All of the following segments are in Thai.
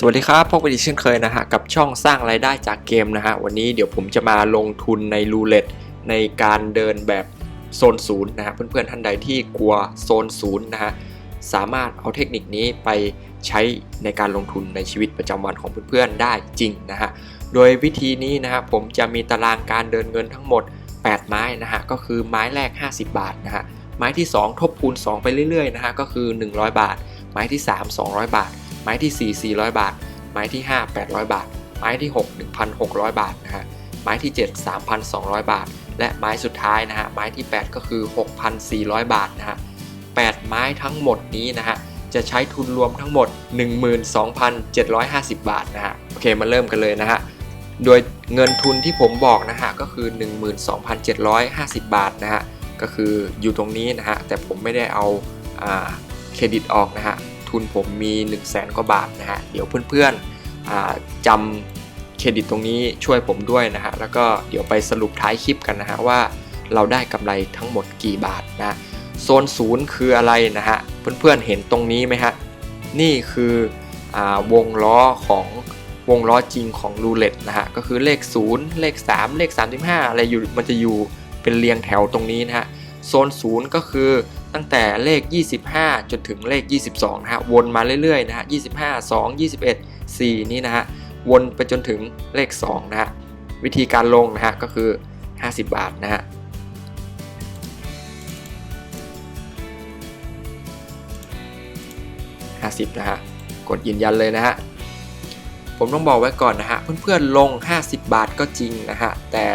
สวัสดีครับพบกันอีกเช่นเคยนะฮะกับช่องสร้างรายได้จากเกมนะฮะวันนี้เดี๋ยวผมจะมาลงทุนในรูเล็ตในการเดินแบบโซนศูนย์นะฮะเพื่อนๆท่านใดที่กลัวโซนศูนย์นะฮะสามารถเอาเทคนิคนี้ไปใช้ในการลงทุนในชีวิตประจำวันของเพื่อนๆได้จริงนะฮะโดยวิธีนี้นะฮะผมจะมีตารางการเดินเงินทั้งหมด 8 ไม้นะฮะก็คือไม้แรก 50 บาทนะฮะไม้ที่ 2 ทบคูณ 2 ไปเรื่อยๆนะฮะก็คือ 100 บาท ไม้ที่ 3 200 บาท ไม้ที่ 4 400 บาท ไม้ที่ 5 800 บาท ไม้ที่ 6 1,600 บาทนะฮะไม้ที่ 7 3,200 บาท และไม้สุดท้ายนะฮะไม้ที่ 8 ก็คือ 6,400 บาทนะฮะ8ไม้ทั้งหมดนี้นะฮะจะใช้ทุนรวมทั้งหมด 12,750 บาทนะฮะโอเคมาเริ่มกันเลยนะฮะโดยเงินทุนที่ผมบอกนะฮะก็คือ 12,750 บาทนะฮะก็คืออยู่ตรงนี้นะฮะแต่ผมไม่ได้เอาอ่าเครดิตออกนะฮะ ทุนผมมี 1 0 0 0 0แสนกว่าบาทนะฮะ เดี๋ยวเพื่อนๆจำเครดิตตรงนี้ช่วยผมด้วยนะฮะ แล้วก็เดี๋ยวไปสรุปท้ายคลิปกันนะฮะว่าเราได้กำไรทั้งหมดกี่บาทนะ โซนศูนย์คืออะไรนะฮะ เพื่อนๆเห็นตรงนี้ไหมฮะ นี่คืออวงล้อของวงล้อจริงของรูเล็ตนะฮะ ก็คือเลข 0 เลข 3 เลข 35 อะไรอยู่มันจะอยู่เป็นเรียงแถวตรงนี้นะฮะ โซนศูนย์ก็คือ ตั้งแต่เลข 25 จนถึงเลข 22นะฮะวนมาเรื่อยๆนะฮะ25 2 21 4 นี่นะฮะวนไปจนถึงเลข2นะฮะวิธีการลงนะฮะก็คือ 50 บาทนะฮะ50นะฮะกดยืนยันเลยนะฮะผมต้องบอกไว้ก่อนนะฮะเพื่อนๆลง 50 บาทก็จริงนะฮะแต่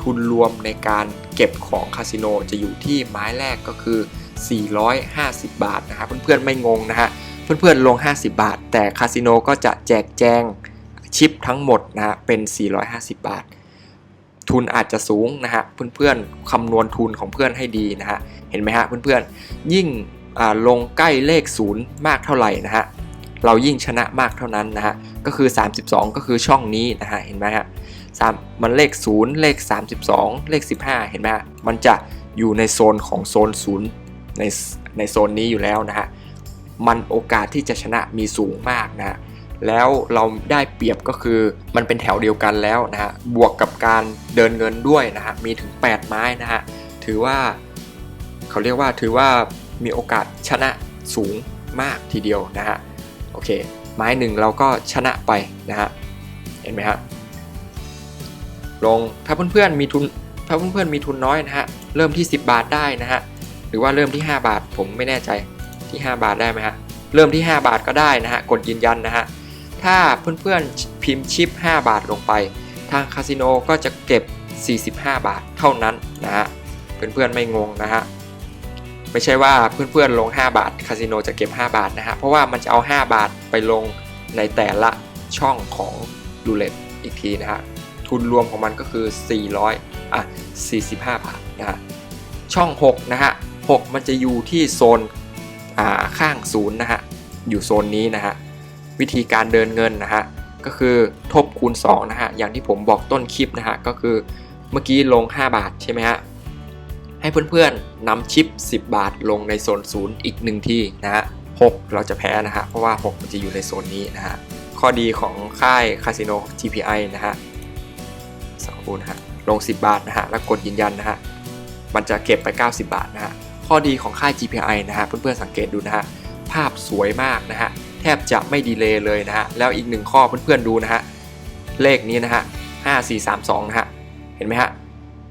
ทุนรวมในการเก็บของคาสิโนจะอยู่ที่ไม้แรกก็คือ 450 บาทนะฮะเพื่อนๆไม่งงนะฮะเพื่อนๆลง 50 บาท แต่คาสิโนก็จะแจกแจงชิปทั้งหมดนะฮะเป็น 450 บาท ทุนอาจจะสูงนะฮะเพื่อนๆคำนวณทุนของเพื่อนให้ดีนะฮะเห็นไหมฮะเพื่อนๆยิ่งอ่าลงใกล้เลขศูนย์มากเท่าไหร่นะฮะเรายิ่งชนะมากเท่านั้นนะฮะก็คือ 32 ก็คือช่องนี้นะฮะเห็นไหมฮะสามมันเลข 0 เลข 32 เลข 15 เห็นไหมฮะมันจะอยู่ในโซนของโซน0 ในในโซนนี้อยู่แล้วนะฮะมันโอกาสที่จะชนะมีสูงมากนะแล้วเราได้เปรียบก็คือมันเป็นแถวเดียวกันแล้วนะฮะบวกกับการเดินเงินด้วยนะฮะมีถึง 8 ไม้นะฮะถือว่าเขาเรียกว่าถือว่ามีโอกาสชนะสูงมากทีเดียวนะฮะโอเค ไม้หนึ่งเราก็ชนะไปนะฮะเห็นไหมฮะลงถ้าเพื่อนๆมีทุนถ้าเพื่อนๆมีทุนน้อยนะฮะเริ่มที่ 10 บาทได้นะฮะ หรือว่าเริ่มที่ 5 บาท ผมไม่แน่ใจที่ 5 บาทได้ไหมฮะเริ่มที่ 5 บาทก็ได้นะฮะกดยืนยันนะฮะถ้าเพื่อนๆพิมพ์ชิป 5 บาทลงไป ทางคาสิโนก็จะเก็บ 45 บาทเท่านั้นนะฮะเพื่อนๆไม่งงนะฮะไม่ใช่ว่าเพื่อนๆลง 5 บาทคาสิโนจะเก็บ 5 บาทนะฮะเพราะว่ามันจะเอา 5 บาทไปลงในแต่ละช่องของรูเล็ตอีกทีนะฮะทุนรวมของมันก็คือ 400อะ45 บาทนะฮะช่อง 6 นะฮะ 6 มันจะอยู่ที่โซนข้างศูนย์นะฮะ อยู่โซนนี้นะฮะ วิธีการเดินเงินนะฮะ ก็คือทบคูณ2นะฮะ อย่างที่ผมบอกต้นคลิปนะฮะ ก็คือเมื่อกี้ลง 5 บาทใช่ไหมฮะ ให้เพื่อนๆนำชิป 10 บาทลงในโซนศูนย์อีกหนึ่งที่นะฮะ6เราจะแพ้นะฮะ เพราะว่า 6 มันจะอยู่ในโซนนี้นะฮะ ข้อดีของค่ายคาสิโน GPI นะฮะสักครู่นะฮะ ลง 10 บาทนะฮะ แล้วกดยืนยันนะฮะ มันจะเก็บไป 90 บาทนะฮะ ข้อดีของค่าย GPI นะฮะเพื่อนๆสังเกตดูนะฮะภาพสวยมากนะฮะแทบจะไม่ดีเลย์เลยนะฮะแล้วอีกหนึ่งข้อเพื่อนๆดูนะฮะเลขนี้นะฮะ5432นะฮะเห็นไหมฮะ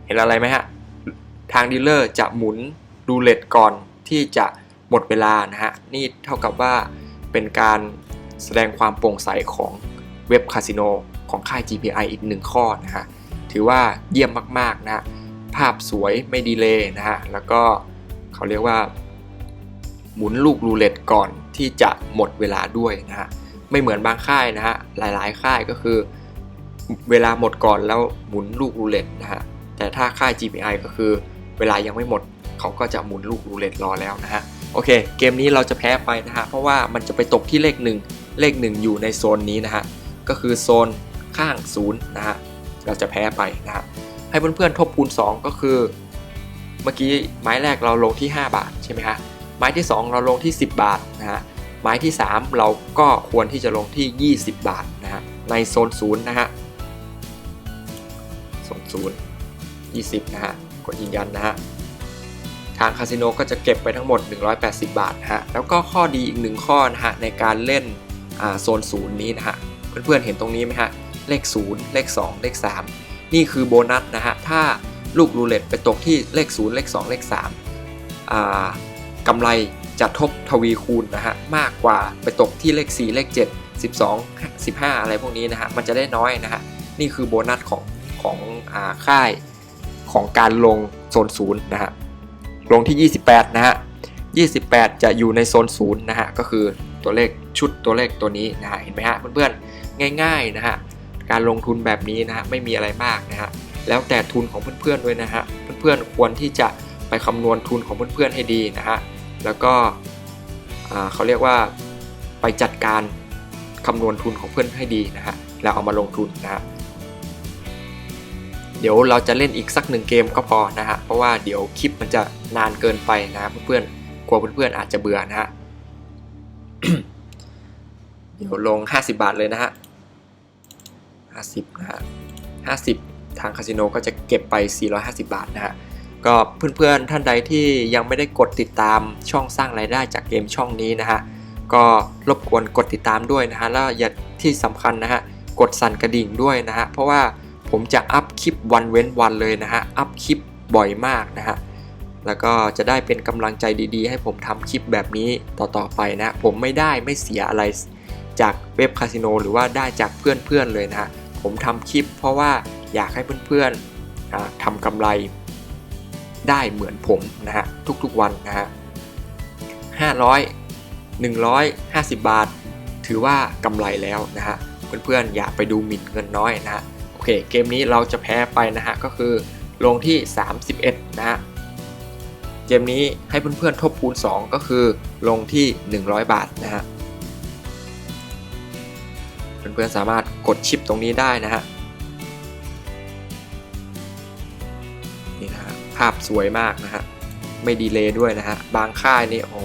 เห็นอะไรไหมฮะทางดีลเลอร์จะหมุนรูเลตก่อนที่จะหมดเวลานะฮะนี่เท่ากับว่าเป็นการแสดงความโปร่งใสของเว็บคาสิโนของค่าย GPI อีกหนึ่งข้อนะฮะถือว่าเยี่ยมมากๆนะฮะภาพสวยไม่ดีเลย์นะฮะแล้วก็ เขาเรียกว่า หมุนลูกรูเล็ตก่อนที่จะหมดเวลาด้วยนะฮะไม่เหมือนบางค่ายนะฮะหลายๆ ค่ายก็คือ เวลาหมดก่อนแล้วหมุนลูกรูเล็ตนะฮะแต่ถ้าค่าย GPI ก็คือ เวลายังไม่หมดเขาก็จะหมุนลูกรูเล็ตรอแล้วนะฮะโอเค เกมนี้เราจะแพ้ไปนะฮะเพราะว่ามันจะไปตกที่เลข1เลข1อยู่ในโซนนี้นะฮะก็คือโซนข้างศูนย์นะฮะเราจะแพ้ไปนะฮะให้เพื่อนๆทบคูณ 2 ก็คือ เมื่อกี้ไม้แรกเราลงที่ 5 บาทใช่ไหมฮะไม้ที่ 2 เราลงที่ 10 บาทนะฮะไม้ที่ 3 เราก็ควรที่จะลงที่ 20 บาทนะฮะในโซนศูนย์นะฮะโซนศูนย์20นะฮะกดยืนยันนะฮะทางคาสิโนก็จะเก็บไปทั้งหมด 180 บาทนะฮะแล้วก็ข้อดีอีกหนึ่งข้อนะฮะในการเล่นโซนศูนย์นี้นะฮะเพื่อนๆเห็นตรงนี้ไหมฮะเลข 0 เลข 2 เลข 3 นี่คือโบนัสนะฮะถ้า ลูกรูเล็ตไปตกที่เลข 0 เลข 2 เลข3ากำไรจะทบทวีคูณนะฮะมากกว่าไปตกที่เลข 4 เลข 7 12 15 อะไรพวกนี้นะฮะมันจะได้น้อยนะฮะนี่คือโบนัสของของอค่ายของการลงโซนศูนย์นะฮะลงที่ 28 นะฮะ 28 จะอยู่ในโซนศูนย์นะฮะก็คือตัวเลขชุดตัวเลขตัวนี้นะฮะเห็นไหมฮะเพื่อนๆง่ายๆนะฮะการลงทุนแบบนี้นะฮะไม่มีอะไรมากนะฮะ แล้วแต่ทุนของเพื่อนๆด้วยนะฮะเพื่อนๆควรที่จะไปคำนวณทุนของเพื่อนๆให้ดีนะฮะแล้วก็เขาเรียกว่าไปจัดการคำนวณทุนของเพื่อนให้ดีนะฮะแล้วเอามาลงทุนนะฮะเดี๋ยวเราจะเล่นอีกสักหนึ่งเกมก็พอนะฮะเพราะว่าเดี๋ยวคลิปมันจะนานเกินไปนะฮะเพื่อนๆกลัวเพื่อนๆอาจจะเบื่อนะฮะเดี๋ยวลง 50 บาทเลยนะฮะ50นะฮะ50 ทางคาสิโนก็จะเก็บไป 450 บาทนะฮะก็เพื่อนๆท่านใดที่ยังไม่ได้กดติดตามช่องสร้างรายได้จากเกมช่องนี้นะฮะก็รบกวนกดติดตามด้วยนะฮะแล้วอย่าที่สำคัญนะฮะกดสั่นกระดิ่งด้วยนะฮะเพราะว่าผมจะอัพคลิปวันเว้นวันเลยนะฮะอัพคลิปบ่อยมากนะฮะแล้วก็จะได้เป็นกำลังใจดีๆ ให้ผมทำคลิปแบบนี้ต่อๆไปนะผมไม่ได้ไม่เสียอะไรจากเว็บคาสิโนหรือว่าได้จากเพื่อนๆเลยนะฮะผมทำคลิปเพราะว่า อยากให้เพื่อนๆทำกำไรได้เหมือนผมนะฮะทุกๆวันนะฮะ500 150 บาท ถือว่ากำไรแล้วนะฮะเพื่อนๆอย่าไปดูหมิ่นเงินน้อยนะฮะโอเคเกมนี้เราจะแพ้ไปนะฮะก็คือลงที่ 31 นะฮะเกมนี้ให้เพื่อนๆทบคูณ 2 ก็คือลงที่ 100 บาทนะฮะเพื่อนๆสามารถกดชิปตรงนี้ได้นะฮะ ภาพสวยมากนะฮะ ไม่ดีเลย์ด้วยนะฮะ บางค่ายนี่โอ้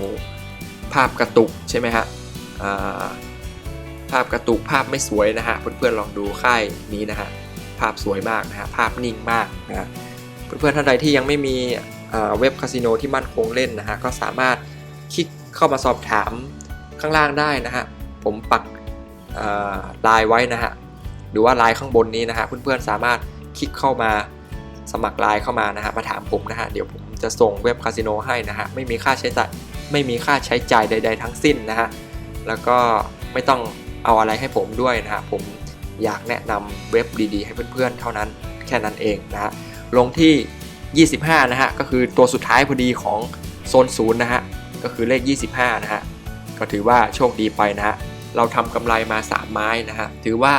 ภาพกระตุกใช่ไหมฮะภาพกระตุกภาพไม่สวยนะฮะ เพื่อนๆลองดูค่ายนี้นะฮะ ภาพสวยมากนะฮะ ภาพนิ่งมากนะฮะ เพื่อนๆท่านใดที่ยังไม่มีเว็บคาสิโนที่มั่นคงเล่นนะฮะ ก็สามารถคลิกเข้ามาสอบถามข้างล่างได้นะฮะ ผมปักไลน์ไว้นะฮะ หรือว่าไลน์ข้างบนนี้นะฮะ เพื่อนๆสามารถคลิกเข้ามา สมัครไลน์เข้ามานะฮะมาถามผมนะฮะเดี๋ยวผมจะส่งเว็บคาสิโนให้นะฮะไม่มีค่าใช้จ่ายไม่มีค่าใช้จ่ายใด ๆ ทั้งสิ้นนะฮะแล้วก็ไม่ต้องเอาอะไรให้ผมด้วยนะฮะผมอยากแนะนำเว็บดีๆ ให้เพื่อนๆ เท่านั้นแค่นั้นเองนะฮะลงที่ 25 นะฮะก็คือตัวสุดท้ายพอดีของโซนศูนย์นะฮะก็คือเลข 25 นะฮะก็ถือว่าโชคดีไปนะฮะเราทำกำไรมา 3 ไม้นะฮะถือว่า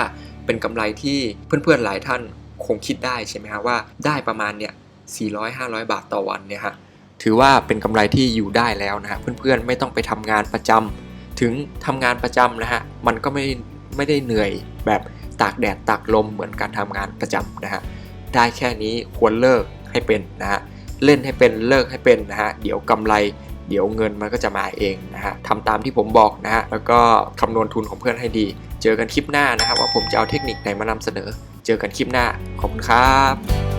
เป็นกำไรที่เพื่อนๆหลายท่าน คงคิดได้ใช่ไหมฮะว่าได้ประมาณเนี่ย400-500 บาทต่อวันเนี่ยฮะถือว่าเป็นกำไรที่อยู่ได้แล้วนะฮะเพื่อนๆไม่ต้องไปทำงานประจำถึงทำงานประจำนะฮะมันก็ไม่ไม่ได้เหนื่อยแบบตากแดดตากลมเหมือนการทำงานประจำนะฮะได้แค่นี้ควรเลิกให้เป็นนะฮะเล่นให้เป็นเลิกให้เป็นนะฮะเดี๋ยวกำไรเดี๋ยวเงินมันก็จะมาเองนะฮะทำตามที่ผมบอกนะฮะแล้วก็คำนวณทุนของเพื่อนให้ดี เจอกันคลิปหน้านะครับว่าผมจะเอาเทคนิคไหนมานำเสนอ เจอกันคลิปหน้า ขอบคุณครับ